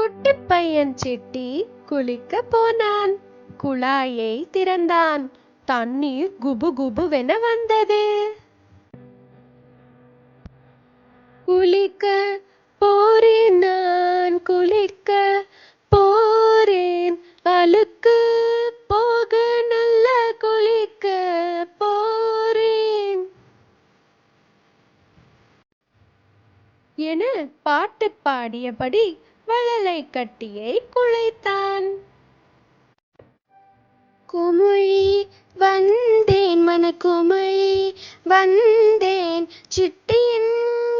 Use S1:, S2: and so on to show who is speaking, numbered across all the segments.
S1: குட்டி பையன் சிட்டி குளிக்க போனான். குழாயை திறந்தான். தண்ணீர் குபு குபுவென வந்தது. குளிக்க போறேன் நான் குளிக்க போறேன். அழுக்கு போக நல்ல குளிக்க போறேன். என பாட்டு பாடியபடி வளலை கட்டியை குழைத்தான். குமிழி வந்தேன் மன மனக்குமிழி வந்தேன் சிட்டியின்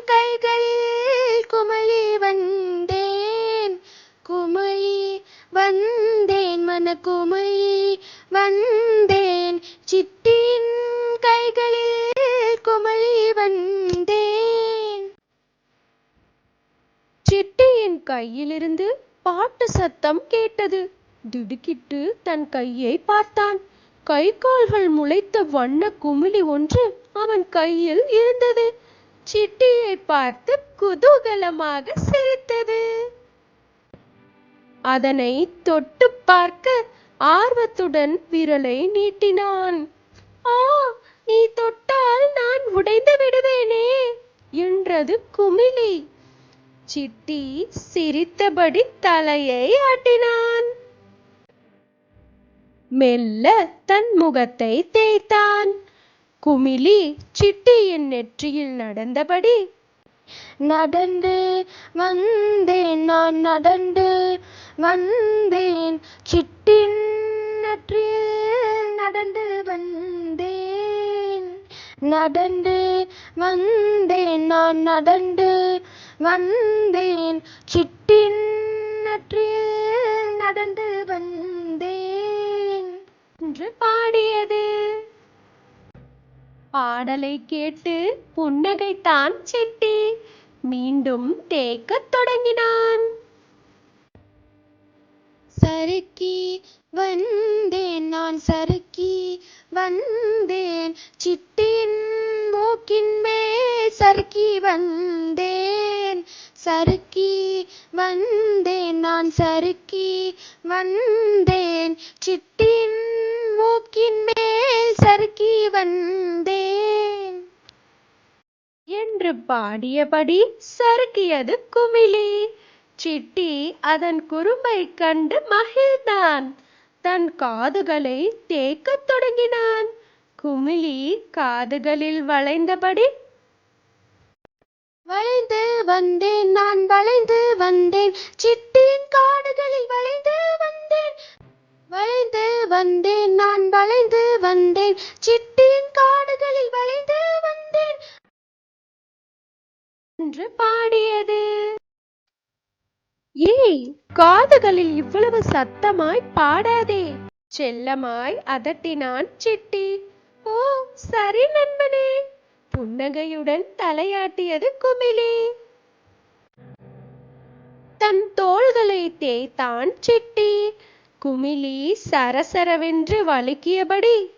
S1: கைகளில் குமிழி வந்தேன் குமிழி வந்தேன் மன மனக்குமிழி வந்தேன் சிட்டியின் கைகளில் குமிழி வந்தேன் சிட்டியின் கையிலிருந்து பாட்டு சத்தம் கேட்டது. திடுக்கிட்டு தன் கையை பார்த்தான். கை கால்கள் முளைத்த வண்ண குமிழி ஒன்று அவன் கையில் இருந்தது. சிட்டியை பார்த்து குதூகலமாக சிரித்தது. அதனை தொட்டு பார்க்க ஆர்வத்துடன் விரலை நீட்டினான். ஆ நீ தொட்டால் நான் உடைந்து விடுவேனே என்றது குமிழி. சிட்டி சிரித்தபடி தலையை ஆட்டினான். மெல்ல தன் முகத்தை தேய்த்தான். குமிழி சிட்டியின் நெற்றியில் நடந்தபடி நடந்து வந்தேன் நான் நடந்து வந்தேன். சிட்டின் நெற்றியில் நடந்து வந்தேன். நடந்து வந்தேன் நான் நடந்து வந்தேன். சிட்டின் நெற்றியில் நடந்து வந்தேன். என்று பாடியது. பாடலை கேட்டு புன்னகைத்தான் சிட்டி. மீண்டும் தேக்கத் தொடங்கினான். சறுக்கி வந்தேன் நான் சறுக்கி வந்தேன். சிட்டின் மூக்கின் மேல் சறுக்கி வந்தேன். சறுக்கி வந்தேன் நான் சறுக்கி வந்தேன். சிட்டின் மூக்கின் மேல் சறுக்கி வந்தேன். என்று பாடியபடி சறுக்கியது குமிழி. சிட்டி அதன் குறும்பை கண்டு மகிழ்ந்தான். தன் காதுகளை தேய்க்கத் தொடங்கினான். குமிழி காதுகளில் வளைந்தபடி வளைந்து வந்தேன் நான் வளைந்து வந்தேன். சிட்டியின் காடுகளில் வளைந்து வந்தேன். வளைந்து வந்தேன் நான் வளைந்து வந்தேன். சிட்டியின் காடுகளில் வளைந்து வந்தேன். என்று பாடியது. ஏய் காதுகளில் இவ்வளவு சத்தமாய் பாடாதே. செல்லமாய் அதட்டினான் சிட்டி. ஓ சரி நண்பனே. புன்னகையுடன் தலையாட்டியது குமிழி. தன் தோள்களை தேய்த்தான் சிட்டி. குமிழி சரசரவென்று வழுக்கியபடி.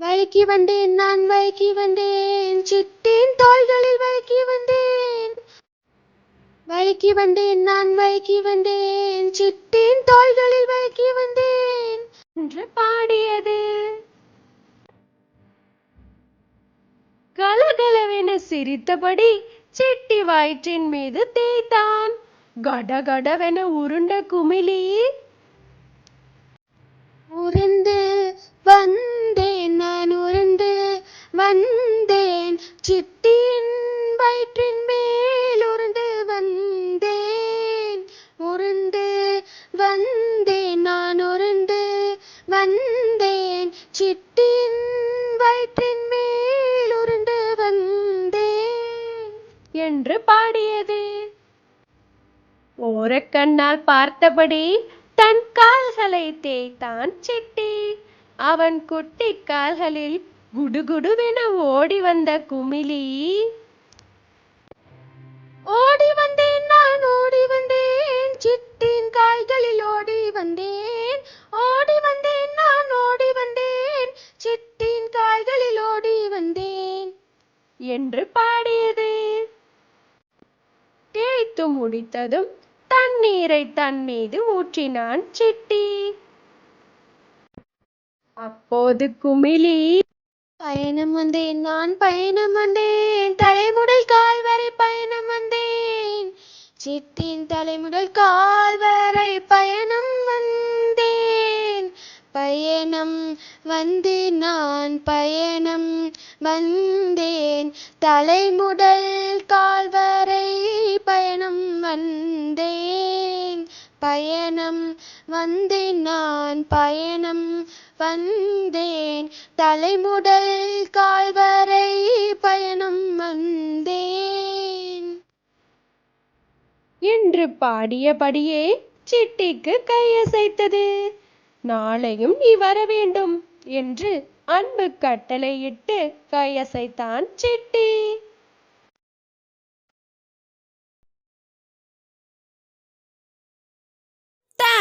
S1: வழுக்கி வந்தேன் நான் வழுக்கி வந்தேன் சிட்டின் தோள்களில் வழுக்கி வந்தேன். வழுக்கி வந்தேன் நான் வழுக்கி வந்தேன் சிட்டின் தோள்களில் சிரித்தபடி செட்டி வயிற்றின் மீது தேய்த்தான். கடகடவென உருண்ட குமிழி. உருண்டு வந்தேன் நான் உருண்டு வந்தேன். சித்தியின் வயிற்றின் என்று பாடியது. ஓரக்கண்ணால் பார்த்தபடி தன் கால்களை தேய்த்தான் சிட்டி. அவன் குட்டி கால்களில் குடுகுடுவென ஓடி வந்த குமிழி. ஓடி வந்தேன் நான் ஓடி வந்தேன் சிட்டின் கால்களில் ஓடி வந்தேன். ஓடி வந்தேன் நான் ஓடி வந்தேன் சிட்டின் கால்களில் ஓடி வந்தேன் என்று பா தேய்த்து முடித்ததும் தண்ணீரை தன் மீது ஊற்றினான் சிட்டி. அப்போது குமிழி பயணம் வந்தேன் நான் பயணம் வந்தேன். தலைமுடல் கால் வரை பயணம் வந்தேன். சிட்டின் தலைமுடல் கால் வரை பயணம் வந்தேன். பயணம் வந்தேன் நான் பயணம் வந்தேன். தலைமுடல் கால் வந்தேன். பயணம் வந்தேன் நான் பயணம் வந்தேன். தலைமுடல் கால்வரை பயணம் வந்தேன். என்று பாடியபடியே சிட்டிக்கு கையசைத்தது. நாளையும் நீ வர வேண்டும் என்று அன்பு கட்டளையிட்டு கையசைத்தான் Chitti.